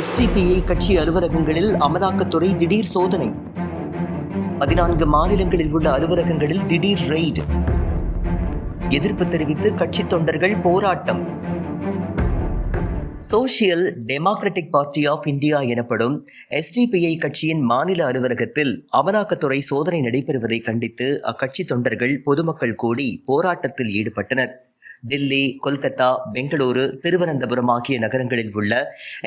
SDPI கட்சி அலுவலகங்களில் அமலாக்கத்துறை திடீர் சோதனை. பதினான்கு மாநிலங்களில் உள்ள அலுவலகங்களில் திடீர் ரெய்டு. எதிர்ப்பு தெரிவித்து கட்சி தொண்டர்கள் போராட்டம். Social democratic party of India எனப்படும் எஸ்டிபிஐ கட்சியின் மாநில அலுவலகத்தில் அமலாக்கத்துறை சோதனை நடைபெறுவதை கண்டித்து அக்கட்சி தொண்டர்கள் பொதுமக்கள் கூடி போராட்டத்தில் ஈடுபட்டனர். டில்லி கொல்கத்தா பெங்களூரு திருவனந்தபுரம் ஆகிய நகரங்களில் உள்ள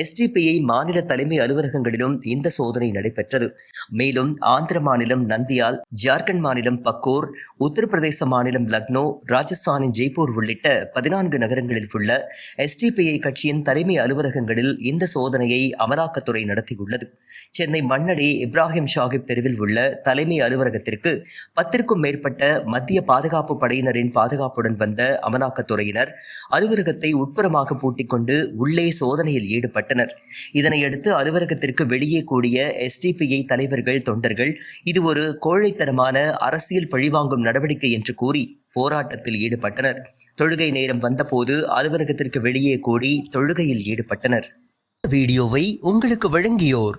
எஸ்டிபிஐ மாநில தலைமை அலுவலகங்களிலும் இந்த சோதனை நடைபெற்றது. மேலும் ஆந்திர மாநிலம் நந்தியால் ஜார்க்கண்ட் மாநிலம் பக்கூர் உத்தரப்பிரதேச மாநிலம் லக்னோ ராஜஸ்தானின் ஜெய்ப்பூர் உள்ளிட்ட பதினான்கு நகரங்களில் உள்ள எஸ்டிபிஐ கட்சியின் தலைமை அலுவலகங்களில் இந்த சோதனையை அமலாக்கத்துறை நடத்தியுள்ளது. சென்னை மண்ணடி இப்ராஹிம் ஷாகிப் தெருவில் உள்ள தலைமை அலுவலகத்திற்கு பத்திற்கும் மேற்பட்ட மத்திய பாதுகாப்பு படையினரின் பாதுகாப்புடன் வந்த அமலாக்கத்துறையினர் அலுவலகத்தை உட்புறமாக பூட்டிக் கொண்டு உள்ளே சோதனையில் ஈடுபட்டனர். இதனையடுத்து அலுவலகத்திற்கு வெளியே கூடிய எஸ்டிபிஐ தலைவர்கள் தொண்டர்கள் இது ஒரு கோழைத்தனமான அரசியல் பழிவாங்கும் நடவடிக்கை என்று கூறி போராட்டத்தில் ஈடுபட்டனர். தொழுகை நேரம் வந்தபோது அலுவலகத்திற்கு வெளியே கூடி தொழுகையில் ஈடுபட்டனர். வீடியோவை உங்களுக்கு வழங்கியோர்